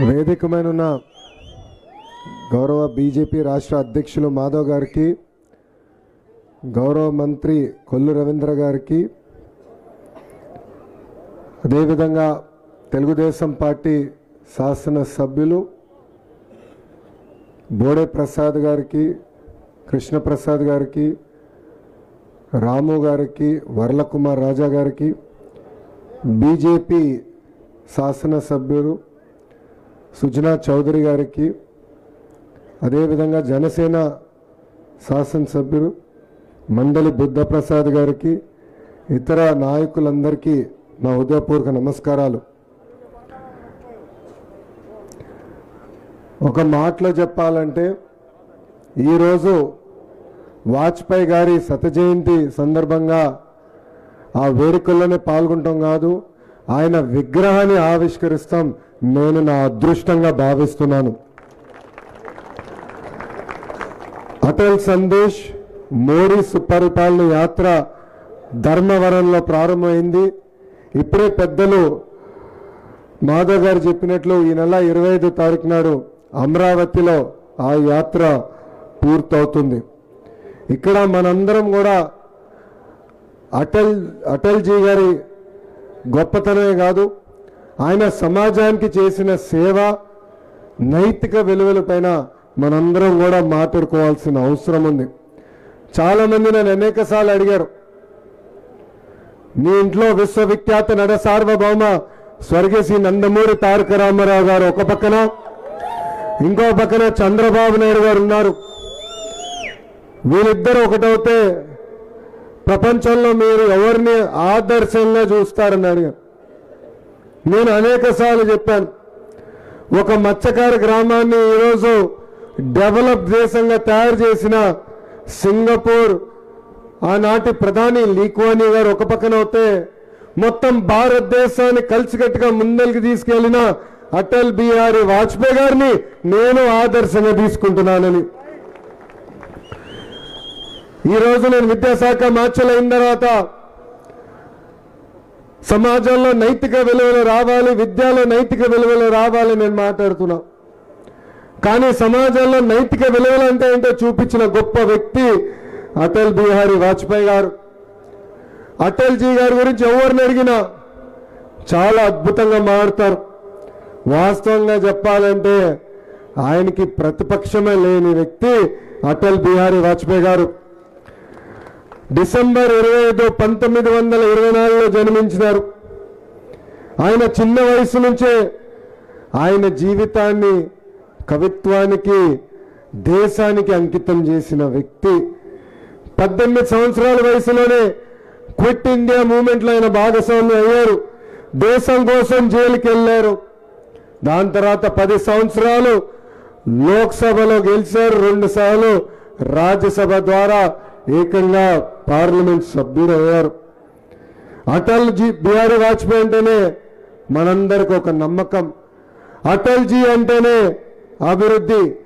వేదికమైన ఉన్న గౌరవ బీజేపీ రాష్ట్ర అధ్యక్షులు మాధవ్ గారికి గౌరవ మంత్రి కొల్లు రవీంద్ర గారికి అదేవిధంగా తెలుగుదేశం పార్టీ శాసనసభ్యులు బోడే ప్రసాద్ గారికి కృష్ణప్రసాద్ గారికి రాము గారికి వరలకుమార్ రాజా గారికి బీజేపీ శాసనసభ్యులు సుజనా చౌదరి గారికి అదేవిధంగా జనసేన శాసనసభ్యులు మండలి బుద్ధప్రసాద్ గారికి ఇతర నాయకులందరికీ నా హృదయపూర్వక నమస్కారాలు. ఒక మాటలో చెప్పాలంటే ఈరోజు వాజ్పేయి గారి శత జయంతి సందర్భంగా ఆ వేడుకల్లోనే పాల్గొంటాం కాదు ఆయన విగ్రహాన్ని ఆవిష్కరిస్తాం. నేను నా అదృష్టంగా భావిస్తున్నాను. అటల్ సందేశ్ మోడీ సుపరిపాలన యాత్ర ధర్మవరంలో ప్రారంభమైంది. ఇప్పుడే పెద్దలు మాధవ్ గారు చెప్పినట్లు ఈ నెల ఇరవై ఐదు తారీఖు నాడు అమరావతిలో ఆ యాత్ర పూర్తవుతుంది. ఇక్కడ మనందరం కూడా అటల్ అటల్జీ గారి గొప్పతనమే కాదు ఆయన సమాజానికి చేసిన సేవ నైతిక విలువలపైన మనందరం కూడా మాట్లాడుకోవాల్సిన అవసరం ఉంది. చాలామంది నన్ను అనేకసార్లు అడిగారు మీ ఇంట్లో విశ్వవిఖ్యాత నడ సార్వభౌమ స్వర్గశ్రీ నందమూరి తారక రామారావు గారు ఒక పక్కన ఇంకో పక్కన చంద్రబాబు నాయుడు గారు ఉన్నారు. వీళ్ళిద్దరు ఒకటవుతే ప్రపంచంలో మీరు ఎవరిని ఆదర్శంగా చూస్తారని అడిగారు. నేను అనేక సార్లు చెప్పాను ఒక మత్స్యకార గ్రామాన్ని ఈరోజు డెవలప్ దేశంగా తయారు చేసిన సింగపూర్ ఆనాటి ప్రధాని లీక్వానీ గారు ఒక పక్కన అవుతే మొత్తం భారతదేశాన్ని కలిసికట్టుగా ముందరికి తీసుకెళ్ళిన అటల్ బిహారీ వాజ్పేయి గారిని నేను ఆదర్శంగా తీసుకుంటున్నానని ఈ రోజు నేను విద్యాశాఖ మార్చలైన తర్వాత సమాజంలో నైతిక విలువలు రావాలి విద్యలో నైతిక విలువలు రావాలి నేను మాట్లాడుతున్నా. కానీ సమాజంలో నైతిక విలువలు అంటే ఏంటో చూపించిన గొప్ప వ్యక్తి అటల్ బిహారీ వాజ్పేయి గారు. అటల్జీ గారి గురించి ఎవరిని అడిగినా చాలా అద్భుతంగా మాడతారు వాస్తవంగా చెప్పాలంటే ఆయనకి ప్రతిపక్షమే లేని వ్యక్తి అటల్ బిహారీ వాజ్పేయి గారు. డిసెంబర్ ఇరవై ఐదు పంతొమ్మిది వందల ఇరవై నాలుగులో జన్మించినారు. ఆయన చిన్న వయసు నుంచే ఆయన జీవితాన్ని కవిత్వానికి దేశానికి అంకితం చేసిన వ్యక్తి. పద్దెనిమిది సంవత్సరాల వయసులోనే క్విట్ ఇండియా మూమెంట్లో ఆయన భాగస్వామి అయ్యారు. దేశం కోసం జైలుకి వెళ్ళారు. దాని తర్వాత పది సంవత్సరాలు లోక్సభలో గెలిచారు. రెండు సార్లు రాజ్యసభ ద్వారా ఏకంగా పార్లమెంట్ సభ్యుడు అయ్యారు అటల్ జీ వాజ్పేయి అంటేనే మనందరికి ఒక నమ్మకం. అటల్ జీ అంటేనే అభివృద్ధి.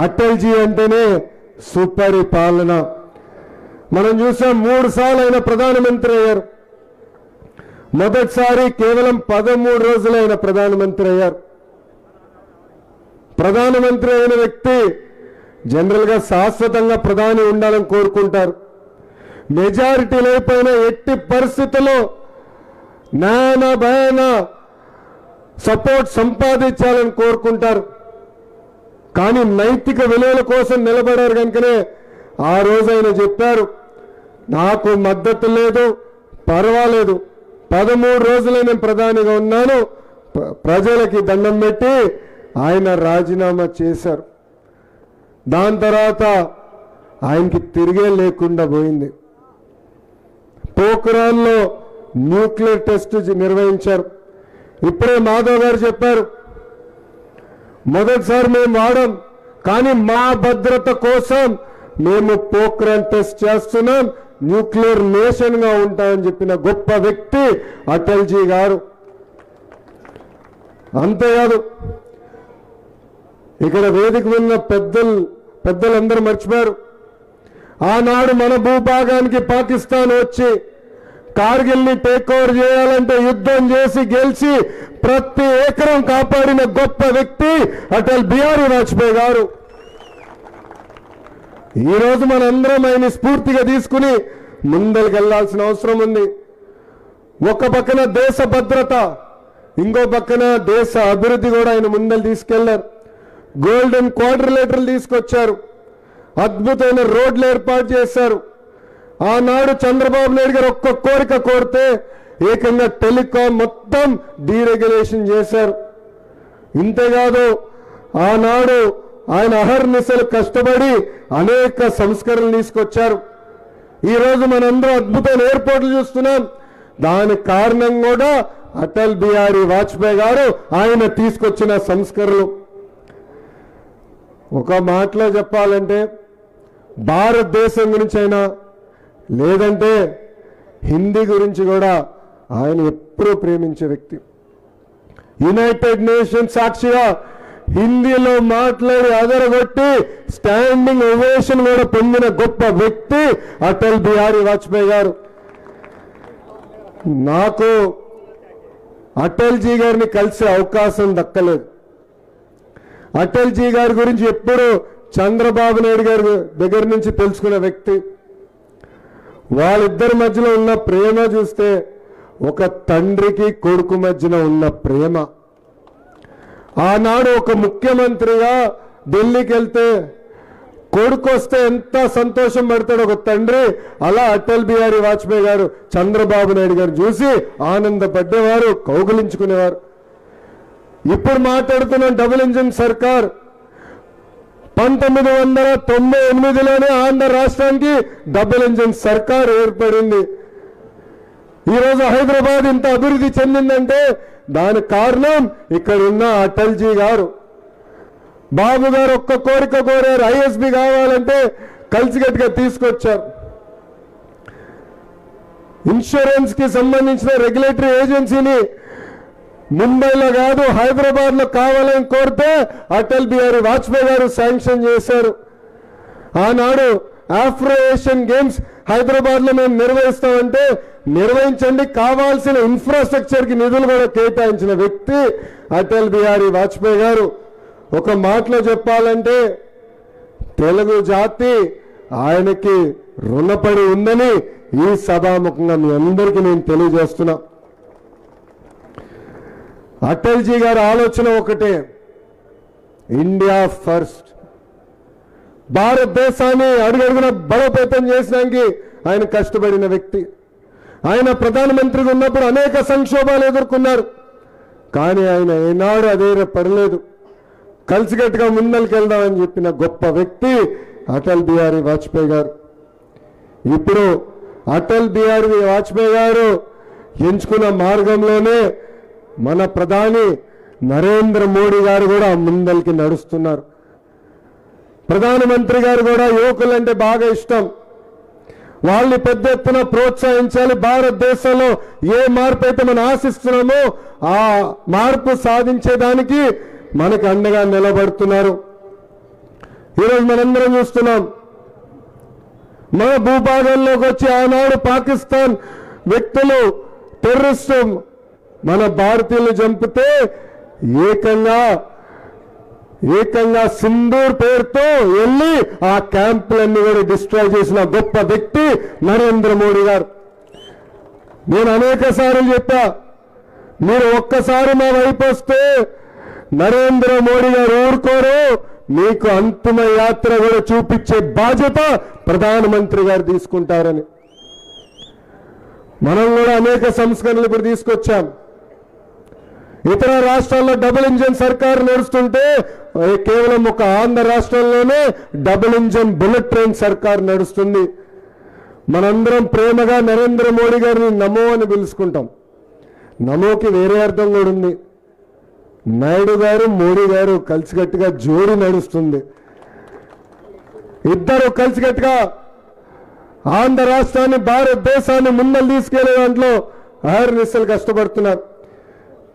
అటల్ జీ అంటేనే సుపరిపాలన. మనం చూసాం మూడు సార్లు ఆయన ప్రధానమంత్రి అయ్యారు. మొదటిసారి కేవలం పదమూడు రోజులు ఆయన ప్రధానమంత్రి అయ్యారు. ప్రధానమంత్రి అయిన వ్యక్తి జనరల్గా శాశ్వతంగా ప్రధాని ఉండాలని కోరుకుంటారు. మెజారిటీ లేకపోయినా ఎట్టి పరిస్థితుల్లో నాయన భయాన సపోర్ట్ సంపాదించాలని కోరుకుంటారు. కానీ నైతిక విలువల కోసం నిలబడారు కనుకనే ఆ రోజు ఆయన చెప్పారు నాకు మద్దతు లేదు పర్వాలేదు. పదమూడు రోజులే నేను ప్రధానిగా ఉన్నాను. ప్రజలకి దండం పెట్టి ఆయన రాజీనామా చేశారు. దాని తర్వాత ఆయనకి తిరిగే లేకుండా పోయింది. పోక్రాన్లో న్యూక్లియర్ టెస్ట్ నిర్వహించారు. ఇప్పుడే మాధవ్ గారు చెప్పారు మొదటిసారి మేము వాడం కానీ మా భద్రత కోసం మేము పోఖ్రాన్ టెస్ట్ చేస్తున్నాం న్యూక్లియర్ నేషన్గా ఉంటామని చెప్పిన గొప్ప వ్యక్తి అటల్జీ గారు. అంతేకాదు ఇక్కడ వేదిక ఉన్న పెద్దలు పెద్దలందరూ మర్చిపోయారు. ఆనాడు మన భూభాగానికి పాకిస్తాన్ వచ్చి కార్గిల్ని టేక్ ఓవర్ చేయాలంటే యుద్ధం చేసి గెలిచి ప్రతి ఏకరం కాపాడిన గొప్ప వ్యక్తి అటల్ బిహారీ వాజ్పేయి గారు. ఈరోజు మనందరం ఆయన స్ఫూర్తిగా తీసుకుని ముందరికెళ్ళాల్సిన అవసరం ఉంది. ఒక పక్కన దేశ భద్రత ఇంకో పక్కన దేశ అభివృద్ధి కూడా ఆయన ముందలు తీసుకెళ్ళారు. గోల్డెన్ క్వార్టర్లేటర్లు తీసుకొచ్చారు. అద్భుతమైన రోడ్లు ఏర్పాటు చేశారు. ఆనాడు చంద్రబాబు నాయుడు గారు ఒక్క కోరిక కోరితే ఏకంగా టెలికాం మొత్తం డీరెగ్యులేషన్ చేశారు. ఇంతేకాదు ఆనాడు ఆయన అహర్నిశలు కష్టపడి అనేక సంస్కరణలు తీసుకొచ్చారు. ఈరోజు రోజు మనందరం అద్భుతమైన ఏర్పాట్లు చూస్తున్నాం. దానికి కారణం కూడా అటల్ బిహారీ వాజ్పేయి గారు ఆయన తీసుకొచ్చిన సంస్కరణలు. ఒక మాటలో చెప్పాలంటే భారతదేశం గురించి అయినా లేదంటే హిందీ గురించి కూడా ఆయన ఎప్పుడూ ప్రేమించే వ్యక్తి. యునైటెడ్ నేషన్స్ సాక్షిగా హిందీలో మాట్లాడి అదరగొట్టి స్టాండింగ్ ఒవేషన్ కూడా పొందిన గొప్ప వ్యక్తి అటల్ బిహారీ వాజ్పేయి గారు. నాకు అటల్ జీ గారిని కలిసే అవకాశం దక్కలేదు. అటల్ జీ గారి గురించి ఎప్పుడు చంద్రబాబు నాయుడు గారి దగ్గర నుంచి తెలుసుకున్న వ్యక్తి. వాళ్ళిద్దరి మధ్యలో ఉన్న ప్రేమ చూస్తే ఒక తండ్రికి కొడుకు మధ్యన ఉన్న ప్రేమ. ఆనాడు ఒక ముఖ్యమంత్రిగా ఢిల్లీకి వెళ్తే కొడుకు వస్తే ఎంత సంతోషం పడతాడు ఒక తండ్రి అలా అటల్ బిహారీ వాజ్పేయి గారు చంద్రబాబు నాయుడు గారు చూసి ఆనందపడ్డేవారు కౌగులించుకునేవారు. ఇప్పుడు మాట్లాడుతున్న డబుల్ ఇంజిన్ సర్కార్. పంతొమ్మిది వందల తొంభై ఎనిమిదిలోనే ఆంధ్ర రాష్ట్రానికి డబుల్ ఇంజిన్ సర్కార్ ఏర్పడింది. ఈరోజు హైదరాబాద్ ఇంత అభివృద్ధి చెందిందంటే దానికి కారణం ఇక్కడ ఉన్న అటల్జీ గారు. బాబు గారు ఒక్క కోరిక కోరారు ఐఎస్బి కావాలంటే కలిసికట్టుగా తీసుకొచ్చారు. ఇన్సూరెన్స్కి సంబంధించిన రెగ్యులేటరీ ఏజెన్సీని ముంబైలో కాదు హైదరాబాద్లో కావాలని కోరితే అటల్ బిహారీ వాజ్పేయి గారు శాంక్షన్ చేశారు. ఆనాడు ఆఫ్రో ఏషియన్ గేమ్స్ హైదరాబాద్లో మేము నిర్వహిస్తామంటే నిర్వహించండి కావాల్సిన ఇన్ఫ్రాస్ట్రక్చర్కి నిధులు కూడా కేటాయించిన వ్యక్తి అటల్ బిహారీ వాజ్పేయి గారు. ఒక మాటలో చెప్పాలంటే తెలుగు జాతి ఆయనకి రుణపడి ఉందని ఈ సభాముఖంగా మీ అందరికీ నేను తెలియజేస్తున్నా. అటల్జీ గారి ఆలోచన ఒకటే. India first. భారతదేశాన్ని అడుగడుగున బలోపేతం చేసినానికి ఆయన కష్టపడిన వ్యక్తి. ఆయన ప్రధానమంత్రిగా ఉన్నప్పుడు అనేక సంక్షోభాలు ఎదుర్కొన్నారు. కానీ ఆయన ఏనాడు అదే పడలేదు. కలిసికట్టుగా ముందరికి వెళ్దామని చెప్పిన గొప్ప వ్యక్తి అటల్ బిహారీ వాజ్పేయి గారు. ఇప్పుడు అటల్ బిహారీ వాజ్పేయి గారు ఎంచుకున్న మార్గంలోనే మన ప్రధాని నరేంద్ర మోడీ గారు కూడా ముందలకి నడుస్తున్నారు. ప్రధానమంత్రి గారు కూడా యువకులంటే బాగా ఇష్టం. వాళ్ళని పెద్ద ఎత్తున ప్రోత్సహించాలి. భారతదేశంలో ఏ మార్పు అయితే మనం ఆశిస్తున్నామో ఆ మార్పు సాధించేదానికి మనకు అండగా నిలబడుతున్నారు. ఈరోజు మనందరం చూస్తున్నాం. మన భూభాగంలోకి వచ్చి ఆనాడు పాకిస్తాన్ వ్యక్తులు టెర్రరిస్టు మన భారతీయులు చంపితే ఏకంగా ఏకంగా సింధూర్ పేరుతో వెళ్ళి ఆ క్యాంపులన్నీ కూడా డిస్ట్రాయ్ చేసిన గొప్ప వ్యక్తి నరేంద్ర మోడీ గారు. నేను అనేక సార్లు చెప్పా మీరు ఒక్కసారి మా వైపు వస్తే నరేంద్ర మోడీ గారు ఊరుకోరు మీకు అంతిమ యాత్ర కూడా చూపించే బాధ్యత ప్రధానమంత్రి గారు తీసుకుంటారని. మనం కూడా అనేక సంస్కరణలు ఇప్పుడు తీసుకొచ్చాం. ఇతర రాష్ట్రాల్లో డబుల్ ఇంజన్ సర్కార్ నడుస్తుంటే కేవలం ఒక ఆంధ్ర రాష్ట్రంలోనే డబుల్ ఇంజన్ బుల్లెట్ ట్రైన్ సర్కార్ నడుస్తుంది. మనందరం ప్రేమగా నరేంద్ర మోడీ గారిని నమో అని పిలుచుకుంటాం. నమోకి వేరే అర్థం కూడా ఉంది. నాయుడు గారు మోడీ గారు కలిసికట్టుగా జోడి నడుస్తుంది. ఇద్దరు కలిసికట్టుగా ఆంధ్ర రాష్ట్రాన్ని భారతదేశాన్ని ముందలు తీసుకెళ్ళే దాంట్లో అహర్నిశలు కష్టపడుతున్నారు.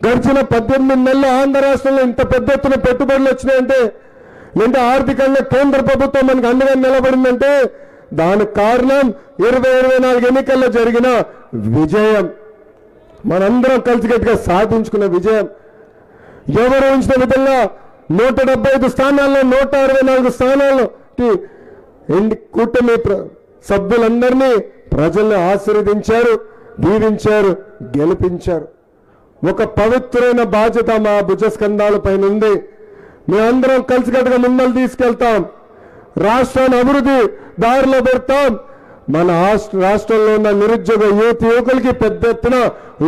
గడిచిన పద్దెనిమిది నెలలు ఆంధ్ర రాష్ట్రంలో ఇంత పెద్ద ఎత్తున పెట్టుబడులు వచ్చినాయంటే లేదా ఆర్థికంగా కేంద్ర ప్రభుత్వం మనకు అండగా నిలబడిందంటే దానికి కారణం ఇరవై ఇరవై నాలుగు ఎన్నికల్లో జరిగిన విజయం. మనందరం కలిసికట్టుగా సాధించుకున్న విజయం. ఎవరు ఉంచిన విధంగా నూట డెబ్బై ఐదు స్థానాల్లో నూట అరవై నాలుగు స్థానాల్లో కూటమి ప్ర- సభ్యులందరినీ ప్రజల్ని ఆశీర్వదించారు దీవించారు గెలిపించారు. ఒక పవిత్రమైన బాధ్యత మా భుజస్కంధాల పైన ఉంది మేమందరం కలిసికట్టుగా ముందలు తీసుకెళ్తాం. రాష్ట్రాన్ని అభివృద్ధి దారిలో పెడతాం. మన రాష్ట్రంలో ఉన్న నిరుద్యోగ యువత యువకులకి పెద్ద ఎత్తున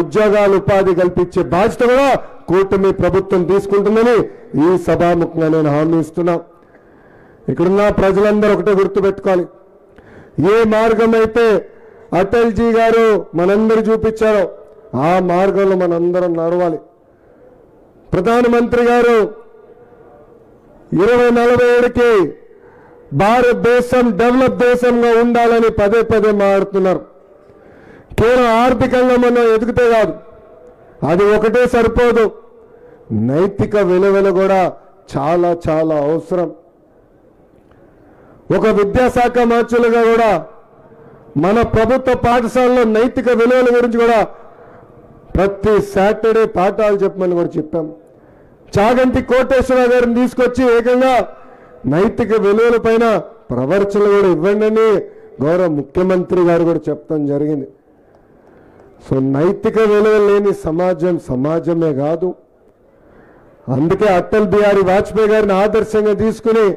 ఉద్యోగాలు ఉపాధి కల్పించే బాధ్యత కూడా కూటమి ప్రభుత్వం తీసుకుంటుందని ఈ సభాముఖంగా నేను హామీ ఇస్తున్నా. ఇక్కడున్న ప్రజలందరూ ఒకటే గుర్తుపెట్టుకోవాలి ఏ మార్గం అయితే అటల్జీ గారు మనందరూ చూపించారో ఆ మార్గంలో మనందరం నడవాలి. ప్రధానమంత్రి గారు ఇరవై నలభై ఏడుకి భారతదేశం డెవలప్ దేశంగా ఉండాలని పదే పదే మారుతున్నారు. కేవలం ఆర్థికంగా మనం ఎదిగితే కాదు అది ఒకటే సరిపోదు. నైతిక విలువలు కూడా చాలా చాలా అవసరం. ఒక విద్యాశాఖ మంత్రులుగా కూడా మన ప్రభుత్వ పాఠశాలలో నైతిక విలువల గురించి కూడా ప్రతి సాటర్డే పాఠాలు చెప్పమని కూడా చెప్పాం. చాగంటి కోటేశ్వర గారిని తీసుకొచ్చి ఏకంగా నైతిక విలువల పైన ప్రవర్చనలు కూడా ఇవ్వండి అని గౌరవ ముఖ్యమంత్రి గారు కూడా చెప్తాం జరిగింది. సో నైతిక విలువలు లేని సమాజం సమాజమే కాదు. అందుకే అటల్ బిహారీ వాజ్పేయి గారిని ఆదర్శంగా తీసుకుని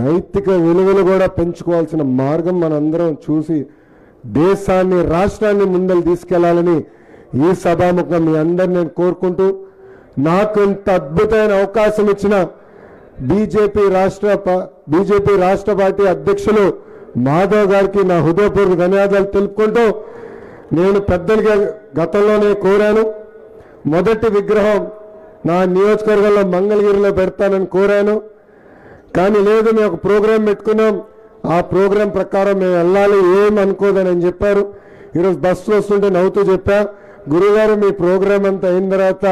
నైతిక విలువలు కూడా పెంచుకోవాల్సిన మార్గం మనందరం చూసి దేశాన్ని రాష్ట్రాన్ని ముందలు తీసుకెళ్ళాలని ఈ సభాముఖం మీ అందరిని నేను కోరుకుంటూ నాకు ఇంత అద్భుతమైన అవకాశం ఇచ్చిన బీజేపీ రాష్ట్ర ప- బీజేపీ రాష్ట్ర పార్టీ అధ్యక్షులు మాధవ్ గారికి నా హృదయపూర్వక ధన్యవాదాలు తెలుపుకుంటూ నేను పెద్దలుగా గతంలోనే కోరాను. మొదటి విగ్రహం నా నియోజకవర్గంలో మంగళగిరిలో పెడతానని కోరాను. కానీ లేదు మేము ఒక ప్రోగ్రాం పెట్టుకున్నాం. ఆ ప్రోగ్రాం ప్రకారం మేము వెళ్ళాలి ఏం అనుకోదని చెప్పారు. ఈరోజు బస్సు వస్తుంటే నవ్వుతూ చెప్పా గురుగారు మీ ప్రోగ్రాం అంతా అయిన తర్వాత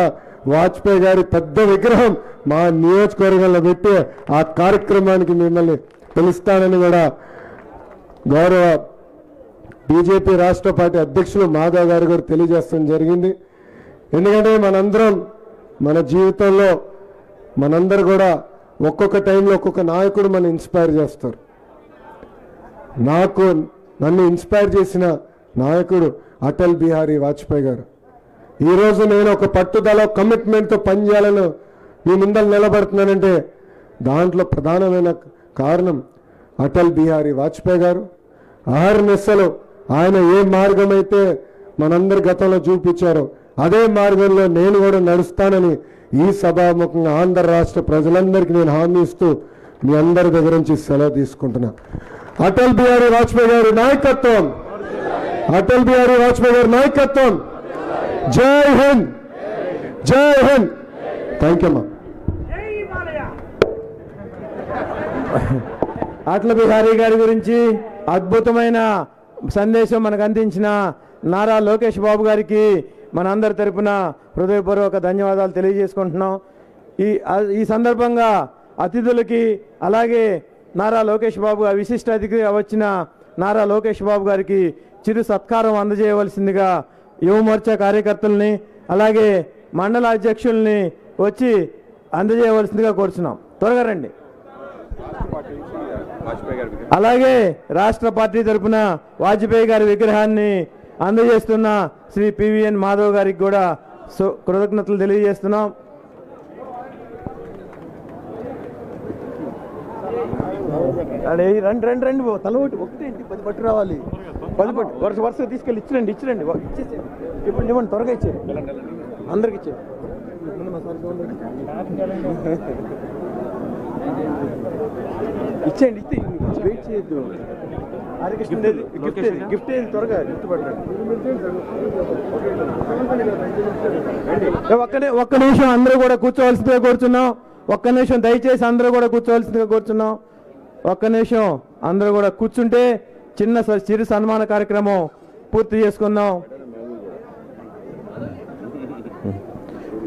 వాజ్పేయి గారి పెద్ద విగ్రహం మా నియోజకవర్గంలో పెట్టి ఆ కార్యక్రమానికి మిమ్మల్ని పిలుస్తానని కూడా గౌరవ బీజేపీ రాష్ట్ర పార్టీ అధ్యక్షులు మాధవ్ గారు కూడా తెలియజేస్తాం జరిగింది. ఎందుకంటే మనందరం మన జీవితంలో మనందరు కూడా ఒక్కొక్క టైంలో ఒక్కొక్క నాయకుడు మన ఇన్స్పైర్ చేస్తారు. నాకు నన్ను ఇన్స్పైర్ చేసిన నాయకుడు అటల్ బిహారీ వాజ్పేయి గారు. ఈరోజు నేను ఒక పట్టుదల కమిట్మెంట్తో పనిచేయాలని మీ ముందర నిలబడుతున్నానంటే దాంట్లో ప్రధానమైన కారణం అటల్ బిహారీ వాజ్పేయి గారు. అహర్నిశలు ఆయన ఏ మార్గం అయితే మనందరి గతంలో చూపించారో అదే మార్గంలో నేను కూడా నడుస్తానని ఈ సభాముఖంగా ఆంధ్ర రాష్ట్ర ప్రజలందరికీ నేను హామీ ఇస్తూ మీ అందరి దగ్గర నుంచి సెలవు తీసుకుంటున్నా. అటల్ బిహారీ వాజ్పేయి గారి నాయకత్వం. అటల్ బిహారీ వాజ్పేయి గారి నాయకత్వం. జై హింద్. జై హింద్. థ్యాంక్ యూ అమ్మా. అటల్ బిహారీ గారి గురించి అద్భుతమైన సందేశం మనకు అందించిన నారా లోకేష్ బాబు గారికి మనందరి తరపున హృదయపూర్వక ధన్యవాదాలు తెలియజేసుకుంటున్నాం. ఈ ఈ సందర్భంగా అతిథులకి అలాగే నారా లోకేష్ బాబు గారు విశిష్ట అతిథిగా వచ్చిన నారా లోకేష్ బాబు గారికి చిరు సత్కారం అందజేయవలసిందిగా యువ మోర్చా కార్యకర్తల్ని అలాగే మండల అధ్యక్షుల్ని వచ్చి అందజేయవలసిందిగా కోరుచున్నాం. త్వరగా రండి. అలాగే రాష్ట్ర పార్టీ తరపున వాజ్పేయి గారి విగ్రహాన్ని అందజేస్తున్న శ్రీ పివిఎన్ మాధవ్ గారికి కూడా సు- కృతజ్ఞతలు తెలియజేస్తున్నాం. రండి రండి రండి తల ఒకటి ఒకటి పది పట్టు రావాలి. పది పట్టు. వరుస వరుసగా తీసుకెళ్ళి ఇచ్చిరండి ఇచ్చిరండి. ఇచ్చేసేయండి. ఇవ్వండి త్వరగా ఇచ్చేయండి. అందరికి ఇచ్చేయండి. ఇచ్చేయండి ఇస్తే వెయిట్ చేయొద్దు. హరికృష్ణ? గిఫ్ట్? గిఫ్ట్ ఏది? త్వరగా గిఫ్ట్ పట్టండి ఒక్కనే ఒక్క నిమిషం అందరూ కూడా కూర్చోవలసిందిగా కోరుచున్నాం. ఒక్క నిమిషం దయచేసి అందరూ కూడా కూర్చోవలసిందిగా కోరుచున్నాం. ఒక్క నిమిషం అందరూ కూడా కూర్చుంటే చిన్న స- చిరు సన్మాన కార్యక్రమం పూర్తి చేసుకుందాం.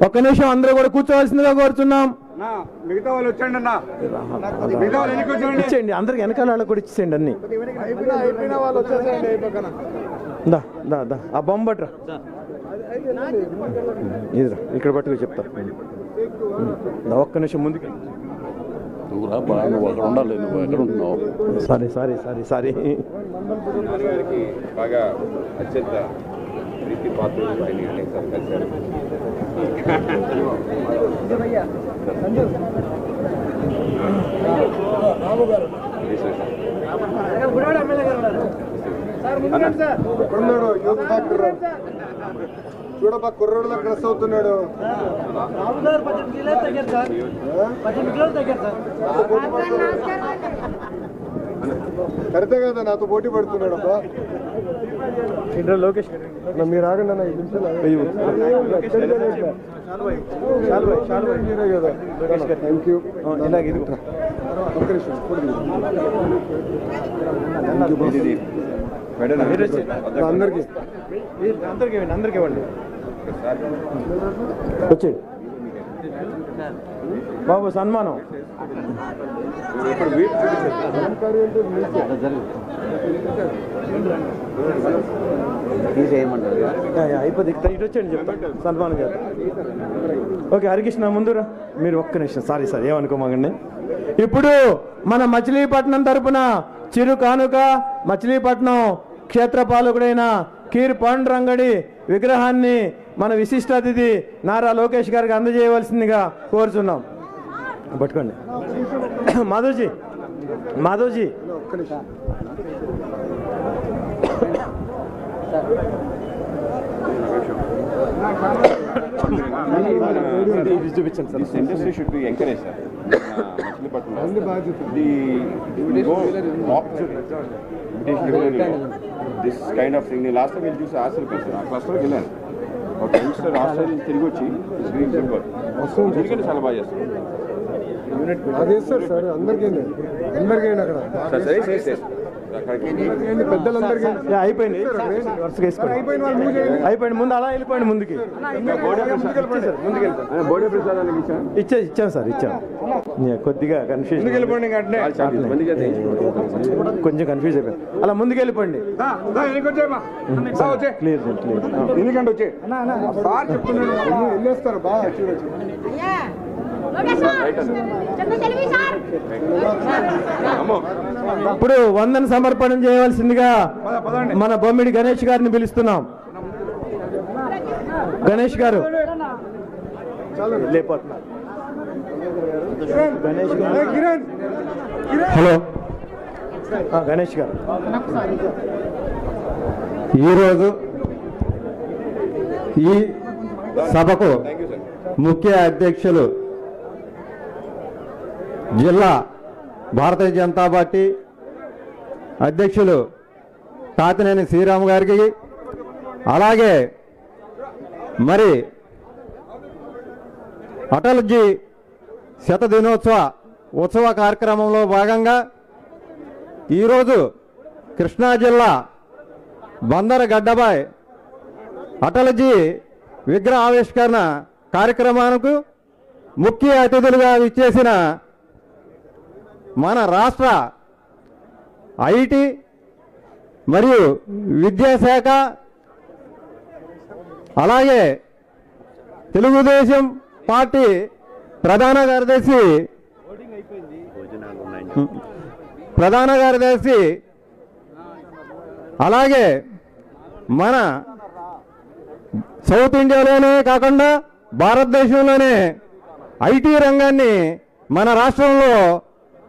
ఒక్క నిమిషం అందరూ కూడా కూర్చోవలసిందిగా కోరుచున్నాం. అన్నా, మిగతా వాళ్ళు వచ్చండి అన్న. ఇచ్చేయండి అందరికి వెనకాల వాళ్ళకి కూడా ఇచ్చేయండి అన్ని. దా దా దా. ఆ బొమ్మ పట్రా ఇదిరా ఇక్కడ పట్టుకు చెప్తా. నా ఒక్క నిమిషం ముందుకు నువ్వు రా బా నువ్వు అక్కడ ఉండాలి నువ్వు ఎక్కడ ఉంటున్నావు సారీ సారీ సారీ సారీ. గారికి బాగా అత్యంత ప్రీతి పాత్రులు ఆయన అనేక సార్లు కలిశారు యూత్ డాక్టర్ చూడబ్బా కుర్రోడు డ్రెస్ అవుతున్నాడు కరెక్టే కదా నాతో పోటీ పడుతున్నాడు అబ్బా. ఇంటర్ లోకేష్ మీరు ఆగండి అన్న ఐదు నిమిషాలు కదా. థ్యాంక్ యూ ఇలాగ ఇది. ఒక్క నిమిషం ఇప్పుడు అందరికీ అందరికీ ఇవ్వండి. అందరికీ. ఇవ్వండి వచ్చేయండి. బాబు సన్మానం. ఇటు వచ్చేయండి గారు. ఓకే హరికృష్ణ ముందురా. మీరు ఒక్క నిమిషం. సారీ సార్ ఏమనుకోమాగండి ఇప్పుడు మన మచిలీపట్నం తరపున చిరు కానుక మచిలీపట్నం క్షేత్రపాలకుడైన కీర్ పాండురంగడి విగ్రహాన్ని మన విశిష్ట అతిథి నారా లోకేష్ గారికి అందజేయవలసిందిగా కోరుచున్నాం. పట్టుకోండి. మాధవ్జీ మాధవ్జీ ఒక్క నిమిషం ఇది చూపించండి sir This industry should be encouraged, sir. Machilipatnam అన్ని బాధ్యత the go opposite invitation this kind of thing. నేను లాస్ట్ టైం వెళ్ళి చూసి ఆశ్చర్యపోయి సార్ ఆ క్లస్టర్కి వెళ్ళాను ఒక యంగ్స్టర్ హాస్టల్ తిరిగి వచ్చి ఎందుకంటే చాలా బాగా చేస్తాను అది వేస్తారు సార్ అందరికీ అందరికీ అక్కడ పెద్దలందరికీ అయిపోయింది. వరుసగా వేసుకోండి అయిపోయిన వాళ్ళు మూవ్ చేయండి అయిపోయింది ముందు అలా వెళ్ళిపోయింది ముందుకి. బోడే ప్రసాదానికి ఇచ్చాను ఇచ్చా ఇచ్చాం సార్ ఇచ్చాం. కొద్దిగా కన్ఫ్యూజ్ వెళ్ళిపోండి కొంచెం కన్ఫ్యూజ్ అయిపోయింది అలా ముందుకు వెళ్ళిపోండి క్లియర్ క్లియర్ ఎందుకంటే వచ్చే? సార్ చెప్తున్నాడు. వెళ్ళేస్తారు? బాగా ఇప్పుడు వందన సమర్పణం చేయవలసిందిగా మన బొమ్మిడి గణేష్ గారిని పిలుస్తున్నాం. గణేష్ గారు. హలో. గణేష్ గారు. ఈరోజు ఈ సభకు ముఖ్య అధ్యక్షులు జిల్లా భారతీయ జనతా పార్టీ అధ్యక్షులు తాతినేని శ్రీరామ్ గారికి అలాగే మరి అటల్జీ శత దినోత్సవ ఉత్సవ కార్యక్రమంలో భాగంగా ఈరోజు కృష్ణా జిల్లా బందర గడ్డబాయ్ అటల్జీ విగ్రహ ఆవిష్కరణ కార్యక్రమానికి ముఖ్య అతిథులుగా విచ్చేసిన మన రాష్ట్ర ఐటి మరియు విద్యాశాఖ అలాగే తెలుగుదేశం పార్టీ ప్రధాన కార్యదర్శి ప్రధాన కార్యదర్శి అలాగే మన సౌత్ ఇండియాలోనే కాకుండా భారతదేశంలోనే ఐటీ రంగాన్ని మన రాష్ట్రంలో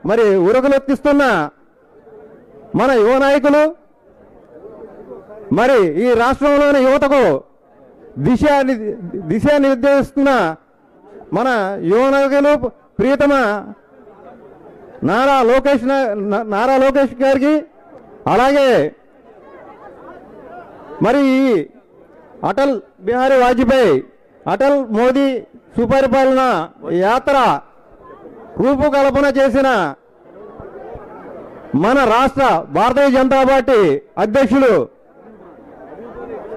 మరి ఉరకలెత్తిస్తున్న మన యువ నాయకులు మరి ఈ రాష్ట్రంలోని యువతకు దిశ దిశ నిర్దేశిస్తున్న మన యువ నాయకులు ప్రియతమ నారా లోకేష్ నారా లోకేష్ గారికి అలాగే మరి ఈ అటల్ బిహారీ వాజ్పేయి అటల్ మోదీ సుపరిపాలన యాత్ర రూపకల్పన చేసిన మన రాష్ట్ర భారతీయ జనతా పార్టీ అధ్యక్షులు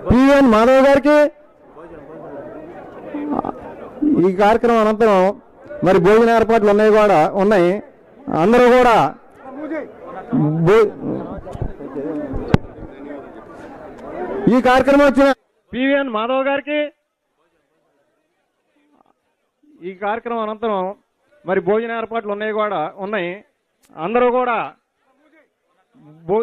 పిఎన్ మాధవ్ గారికి. ఈ కార్యక్రమం అనంతరం మరి భోజన ఏర్పాట్లు ఉన్నాయి కూడా ఉన్నాయి. అందరూ కూడా ఈ కార్యక్రమం వచ్చిన పివిఎన్ మాధవ్ గారికి ఈ కార్యక్రమం అనంతరం మరి భోజన ఏర్పాట్లు ఉన్నాయి కూడా ఉన్నాయి. అందరూ కూడా భో